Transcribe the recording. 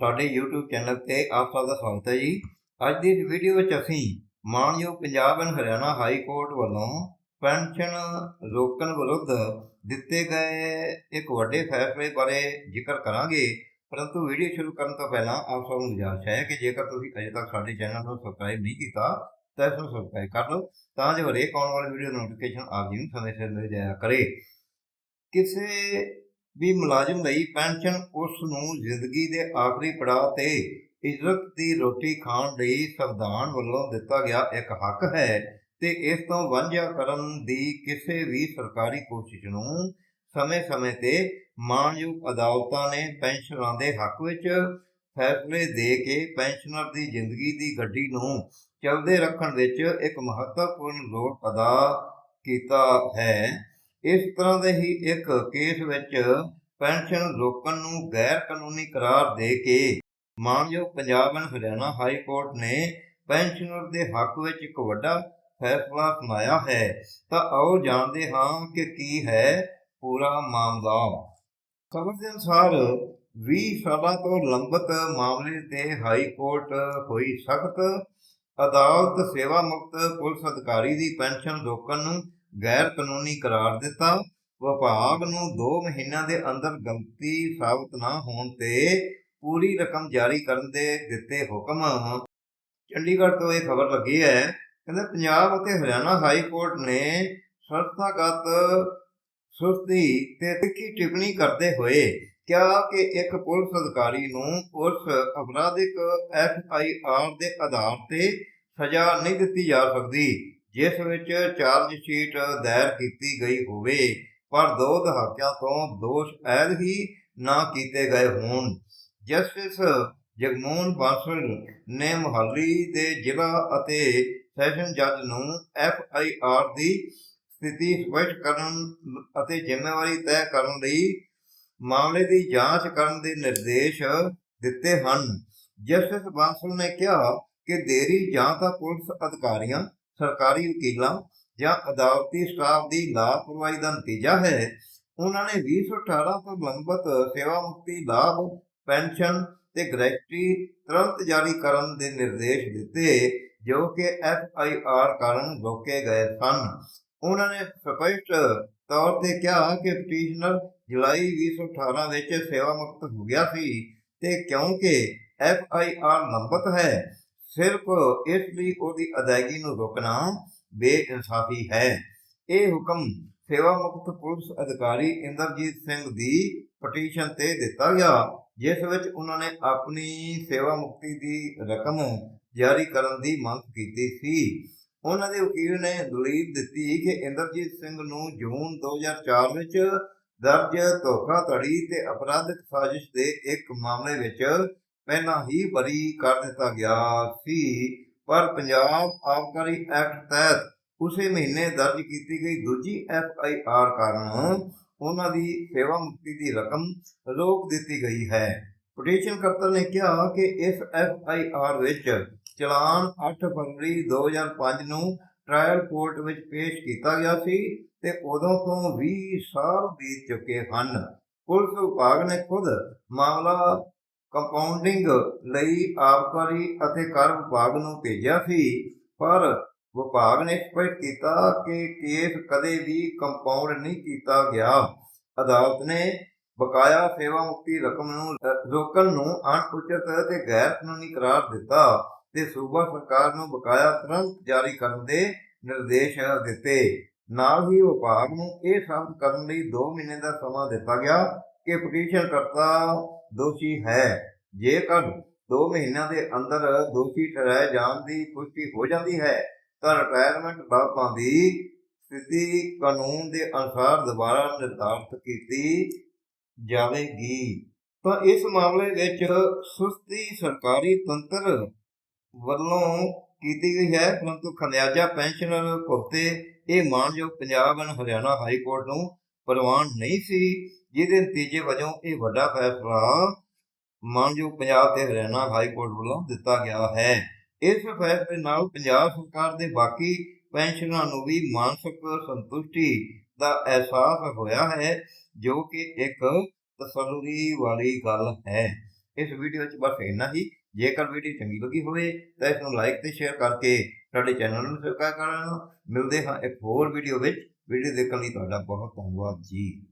ਸਾਡੇ YouTube channel ਤੇ ਆਪ ਸਭ ਦਾ ਸਵਾਗਤ ਹੈ ਜੀ। ਅੱਜ ਦੀ ਇਸ ਵੀਡੀਓ ਵਿੱਚ ਅਸੀਂ ਮਾਨਯੋਗ Punjab and Haryana high court ਵੱਲੋਂ ਪੈਨਸ਼ਨ ਰੋਕਣ ਵਿਰੁੱਧ ਦਿੱਤੇ ਗਏ ਇੱਕ ਵੱਡੇ ਫੈਸਲੇ ਬਾਰੇ ਜ਼ਿਕਰ ਕਰਾਂਗੇ। ਪਰੰਤੂ ਵੀਡੀਓ ਸ਼ੁਰੂ ਕਰਨ ਤੋਂ ਪਹਿਲਾਂ ਆਪ ਸਭ ਨੂੰ ਗੁਜ਼ਾਰਿਸ਼ ਹੈ ਕਿ ਜੇਕਰ ਤੁਸੀਂ ਅਜੇ ਤੱਕ ਸਾਡੇ ਚੈਨਲ ਨੂੰ ਸਬਸਕ੍ਰਾਈਬ ਨਹੀਂ ਕੀਤਾ, ਤਾਂ ਇਸ ਨੂੰ ਸਬਸਕ੍ਰਾਈਬ ਕਰ ਲਓ, ਤਾਂ ਜੋ ਹਰੇਕ ਆਉਣ ਵਾਲੀ ਵੀਡੀਓ ਨੋਟੀਫਿਕੇਸ਼ਨ ਆਪ ਜੀ ਨੂੰ ਸਮੇਂ ਸਿਰ ਮਿਲ ਜਾਇਆ ਕਰੇ। ਕਿਸੇ ਵੀ ਮੁਲਾਜ਼ਮ ਲਈ ਪੈਨਸ਼ਨ ਉਸ ਨੂੰ ਜ਼ਿੰਦਗੀ ਦੇ ਆਖਰੀ ਪੜਾਅ ਤੇ ਇੱਜ਼ਤ ਦੀ ਰੋਟੀ ਖਾਣ ਲਈ ਸੰਵਿਧਾਨ ਵੱਲੋਂ ਦਿੱਤਾ ਗਿਆ ਇੱਕ ਹੱਕ ਹੈ ਤੇ ਇਸ ਤੋਂ ਵਾਂਝਾ ਕਰਨ ਦੀ ਕਿਸੇ ਵੀ ਸਰਕਾਰੀ ਕੋਸ਼ਿਸ਼ ਨੂੰ ਸਮੇਂ-ਸਮੇਂ ਤੇ ਮਾਣਯੋਗ ਅਦਾਲਤਾਂ ਨੇ ਪੈਨਸ਼ਨਰਾਂ ਦੇ ਹੱਕ ਵਿੱਚ ਫੈਸਲੇ ਦੇ ਕੇ ਪੈਨਸ਼ਨਰ ਦੀ ਜ਼ਿੰਦਗੀ ਦੀ ਗੱਡੀ ਨੂੰ ਚੱਲਦੇ ਰੱਖਣ ਵਿੱਚ ਇੱਕ ਮਹੱਤਵਪੂਰਨ ਰੋਲ ਅਦਾ ਕੀਤਾ ਹੈ। ਇਸ ਤਰ੍ਹਾਂ ਦੇ ਹੀ ਇੱਕ ਕੇਸ ਵਿੱਚ ਪੈਨਸ਼ਨ ਰੋਕਣ ਨੂੰ ਗੈਰ ਕਾਨੂੰਨੀ ਕਰਾਰ ਦੇ ਕੇ ਮਾਨਯੋਗ Punjab and Haryana high court ਨੇ ਪੈਨਸ਼ਨਰ ਦੇ ਹੱਕ ਵਿੱਚ ਇੱਕ ਵੱਡਾ ਫੈਸਲਾ ਸੁਣਾਇਆ ਹੈ। ਤਾਂ ਆਓ ਜਾਣਦੇ ਹਾਂ ਕਿ ਕੀ ਹੈ ਪੂਰਾ ਮਾਮਲਾ। ਖਬਰ ਦੇ ਅਨੁਸਾਰ 20 ਸਾਲਾਂ ਤੋਂ ਲੰਬਤ ਮਾਮਲੇ ਤੇ ਹਾਈ ਕੋਰਟ ਹੋਈ ਸਖਤ ਅਦਾਲਤ ਸੇਵਾ ਮੁਕਤ ਪੁਲਿਸ ਅਧਿਕਾਰੀ ਦੀ ਪੈਨਸ਼ਨ ਰੋਕਣ ਨੂੰ ਗੈਰ ਕਾਨੂੰਨੀ ਕਰਾਰ ਦਿੱਤਾ। ਵਿਭਾਗ ਨੂੰ 2 ਮਹੀਨਿਆਂ ਦੇ ਅੰਦਰ ਗਲਤੀ ਸਾਬਤ ਨਾ ਹੋਣ ਤੇ ਪੂਰੀ ਰਕਮ ਜਾਰੀ ਕਰਨ ਦੇ ਦਿੱਤੇ ਹੁਕਮ। ਚੰਡੀਗੜ੍ਹ ਤੋਂ ਇਹ ਖਬਰ ਲੱਗੀ ਹੈ, ਕਹਿੰਦੇ ਪੰਜਾਬ ਅਤੇ ਹਰਿਆਣਾ ਹਾਈ ਕੋਰਟ ਨੇ ਸੰਸਥਾਗਤ ਸੁਸਤੀ ਤੇ ਤਿੱਖੀ ਟਿੱਪਣੀ ਕਰਦੇ ਹੋਏ ਕਿਹਾ ਕਿ ਇੱਕ ਪੁਲਿਸ ਅਧਿਕਾਰੀ ਨੂੰ ਉਸ ਅਪਰਾਧਿਕ ਐਫ ਆਈ ਆਰ ਦੇ ਆਧਾਰ ਤੇ ਸਜ਼ਾ ਨਹੀਂ ਦਿੱਤੀ ਜਾ ਸਕਦੀ, ਜਿਸ ਵਿੱਚ ਚਾਰਜ ਸ਼ੀਟ ਦਾਇਰ ਕੀਤੀ ਗਈ ਹੋਵੇ। ਪਰ ਦੋ ਦਹਾਕਿਆਂ ਤੋਂ ਦੋਸ਼ ਐਦ ਹੀ ਨਾ ਕੀਤੇ ਗਏ ਹੋਣ। ਜਸਟਿਸ ਜਗਮੋਹਨ ਬਾਂਸਲ ਨੇ ਮੁਹਾਲੀ ਦੇ ਜ਼ਿਲ੍ਹਾ ਅਤੇ ਸੈਸ਼ਨ ਜੱਜ ਨੂੰ ਐਫ ਆਈ ਆਰ ਦੀ ਸਥਿਤੀ ਸਪਸ਼ਟ ਕਰਨ ਅਤੇ ਜ਼ਿੰਮੇਵਾਰੀ ਤੈਅ ਕਰਨ ਲਈ ਮਾਮਲੇ ਦੀ ਜਾਂਚ ਕਰਨ ਦੇ ਨਿਰਦੇਸ਼ ਦਿੱਤੇ ਹਨ। ਜਸਟਿਸ ਬਾਂਸਲ ਨੇ ਕਿਹਾ ਕਿ ਦੇਰੀ ਜਾਂ ਤਾਂ ਪੁਲਿਸ ਅਧਿਕਾਰੀਆਂ, ਸਰਕਾਰੀ ਵਕੀਲਾਂ ਜਾਂ ਅਦਾਲਤੀ ਸਟਾਫ ਦੀ ਲਾਪਰਵਾਹੀ ਦਾ ਨਤੀਜਾ ਹੈ, ਉਹਨਾਂ ਨੇ 2018 ਤੋਂ ਲੰਬਤ ਸੇਵਾ ਮੁਕਤੀ ਲਾਭ, ਪੈਨਸ਼ਨ ਤੇ ਗ੍ਰੈਚੁਟੀ ਤੁਰੰਤ ਜਾਰੀ ਕਰਨ ਦੇ ਨਿਰਦੇਸ਼ ਦਿੱਤੇ, ਜੋ ਕਿ ਐਫ ਆਈ ਆਰ ਕਾਰਨ ਰੋਕੇ ਗਏ ਸਨ। ਉਹਨਾਂ ਨੇ ਸਪਸ਼ਟ ਤੌਰ ਤੇ ਕਿਹਾ ਕਿ ਪਟੀਸ਼ਨਰ ਜੁਲਾਈ 2018 ਵਿੱਚ ਸੇਵਾ ਮੁਕਤ ਹੋ ਗਿਆ ਸੀ ਤੇ ਕਿਉਂਕਿ ਐਫ ਆਈ ਆਰ ਲੰਬਤ ਹੈ, ਸਿਰਫ ਇਸ ਲਈ ਉਹਦੀ ਅਦਾਇਗੀ ਨੂੰ ਰੋਕਣਾ ਬੇਇਨਸਾਫੀ ਹੈ। ਇਹ ਹੁਕਮ ਸੇਵਾ ਮੁਕਤ ਪੁਲਿਸ ਅਧਿਕਾਰੀ ਇੰਦਰਜੀਤ ਸਿੰਘ ਦੀ ਪਟੀਸ਼ਨ ਤੇ ਦਿੱਤਾ ਗਿਆ, ਜਿਸ ਵਿੱਚ ਉਹਨਾਂ ਨੇ ਆਪਣੀ ਸੇਵਾ ਮੁਕਤੀ ਦੀ ਰਕਮ ਜਾਰੀ ਕਰਨ ਦੀ ਮੰਗ ਕੀਤੀ ਸੀ। ਉਹਨਾਂ ਦੇ ਵਕੀਲ ਨੇ ਦਲੀਲ ਦਿੱਤੀ ਕਿ ਇੰਦਰਜੀਤ ਸਿੰਘ ਨੂੰ ਜੂਨ 2004 ਵਿੱਚ ਦਰਜ ਧੋਖਾਧੜੀ ਤੇ ਅਪਰਾਧਿਕ ਸਾਜ਼ਿਸ਼ ਦੇ ਇੱਕ ਮਾਮਲੇ ਵਿੱਚ ਪਹਿਲਾਂ ਹੀ ਬਰੀ ਕਰ ਦਿੱਤਾ ਗਿਆ ਸੀ। ਪਰ ਪੰਜਾਬ ਆਬਕਾਰੀ ਐਕਟ ਤਹਿਤ ਉਸੇ ਮਹੀਨੇ ਦਰਜ ਕੀਤੀ ਗਈ ਦੂਜੀ ਐਫ ਆਈ ਆਰ ਕਾਰਨ ਉਹਨਾਂ ਦੀ ਸੇਵਾ ਮੁਕਤੀ ਦੀ ਰਕਮ ਰੋਕ ਦਿੱਤੀ ਗਈ ਹੈ। ਪਟੀਸ਼ਨ ਕਰਤਾ ਨੇ ਕਿਹਾ ਕਿ ਇਸ ਐਫ ਆਈ ਆਰ ਵਿੱਚ ਚਲਾਨ 8 ਫਰਵਰੀ 2005 ਨੂੰ ਟ੍ਰਾਇਲ ਕੋਰਟ ਵਿੱਚ ਪੇਸ਼ ਕੀਤਾ ਗਿਆ ਸੀ ਤੇ ਉਦੋਂ ਤੋਂ 20 ਸਾਲ ਬੀਤ ਚੁੱਕੇ ਹਨ। ਪੁਲਿਸ ਵਿਭਾਗ ਨੇ ਖੁਦ ਮਾਮਲਾ ਕੰਪਾਊਂਡਿੰਗ ਲਈ ਆਬਕਾਰੀ ਅਤੇ ਕਰ ਵਿਭਾਗ ਨੂੰ ਭੇਜਿਆ ਸੀ, ਪਰ ਵਿਭਾਗ ਨੇ ਸਪਸ਼ਟ ਕੀਤਾ ਕਿ ਕੇਸ ਕਦੇ ਵੀ ਕੰਪਾਊਂਡ ਨਹੀਂ ਕੀਤਾ ਗਿਆ। ਅਦਾਲਤ ਨੇ ਬਕਾਇਆ ਸੇਵਾ ਮੁਕਤੀ ਰਕਮ ਨੂੰ ਰੋਕਣ ਨੂੰ ਅਣਉਚਿਤ ਤੇ ਗੈਰ ਕਾਨੂੰਨੀ ਕਰਾਰ ਦਿੱਤਾ ਤੇ ਸੂਬਾ ਸਰਕਾਰ ਨੂੰ ਬਕਾਇਆ ਤੁਰੰਤ ਜਾਰੀ ਕਰਨ ਦੇ ਨਿਰਦੇਸ਼ ਦਿੱਤੇ। ਨਾਲ ਹੀ ਵਿਭਾਗ ਨੂੰ ਇਹ ਸਾਬਤ ਕਰਨ ਲਈ 2 ਮਹੀਨੇ ਦਾ ਸਮਾਂ ਦਿੱਤਾ ਗਿਆ। ਕਿ ਪਟੀਸ਼ਨ ਕਰਤਾ ਦੋਸ਼ੀ ਹੈ। ਜੇਕਰ 2 ਮਹੀਨਿਆਂ ਦੇ ਅੰਦਰ ਦੋਸ਼ੀ ਠਹਿਰਾਏ ਜਾਣ ਦੀ ਪੁਸ਼ਟੀ ਹੋ ਜਾਂਦੀ ਹੈ, ਤਾਂ ਰਿਟਾਇਰਮੈਂਟ ਲਾਭਾਂ ਦੀ ਸਥਿਤੀ ਕਾਨੂੰਨ ਦੇ ਅਨੁਸਾਰ ਦੁਬਾਰਾ ਨਿਰਧਾਰਤ ਕੀਤੀ ਜਾਵੇਗੀ। ਤਾਂ ਇਸ ਮਾਮਲੇ ਵਿੱਚ ਸੁਸਤੀ ਸਰਕਾਰੀ ਤੰਤਰ ਵੱਲੋਂ ਕੀਤੀ ਗਈ ਹੈ, ਪਰੰਤੂ ਖਲਿਆਜਾ ਪੈਨਸ਼ਨਰ ਭੁਗਤੇ ਇਹ ਮਾਨਯੋਗ Punjab and Haryana high court ਨੂੰ ਪ੍ਰਵਾਨ ਨਹੀਂ ਸੀ। ਜਿਹਦੇ ਨਤੀਜੇ ਵਜੋਂ ਇਹ ਵੱਡਾ ਫੈਸਲਾ ਮਾਨਯੋਗ ਪੰਜਾਬ ਤੇ ਹਰਿਆਣਾ ਹਾਈ ਕੋਰਟ ਵੱਲੋਂ ਦਿੱਤਾ ਗਿਆ ਹੈ। ਇਸ ਫੈਸਲੇ ਨਾਲ ਪੰਜਾਬ ਸਰਕਾਰ ਦੇ ਬਾਕੀ ਪੈਨਸ਼ਨਰਾਂ ਨੂੰ ਵੀ ਮਾਨਸਿਕ ਸੰਤੁਸ਼ਟੀ ਦਾ ਅਹਿਸਾਸ ਹੋਇਆ ਹੈ, ਜੋ ਕਿ ਇੱਕ ਤਸੱਲੀ ਵਾਲੀ ਗੱਲ ਹੈ। ਇਸ ਵੀਡੀਓ 'ਚ ਬਸ ਇੰਨਾ ਹੀ। ਜੇਕਰ ਵੀਡੀਓ ਚੰਗੀ ਲੱਗੀ ਹੋਵੇ ਤਾਂ ਇਸ ਨੂੰ ਲਾਈਕ ਤੇ ਸ਼ੇਅਰ ਕਰਕੇ ਸਾਡੇ ਚੈਨਲ ਨੂੰ ਸਬਸਕ੍ਰਾਈਬ ਕਰਨ ਮਿਲਦੇ ਹਾਂ ਇੱਕ ਹੋਰ ਵੀਡੀਓ ਵਿੱਚ। ਵੀਡੀਓ ਦੇਖਣ ਲਈ ਤੁਹਾਡਾ ਬਹੁਤ ਧੰਨਵਾਦ ਜੀ।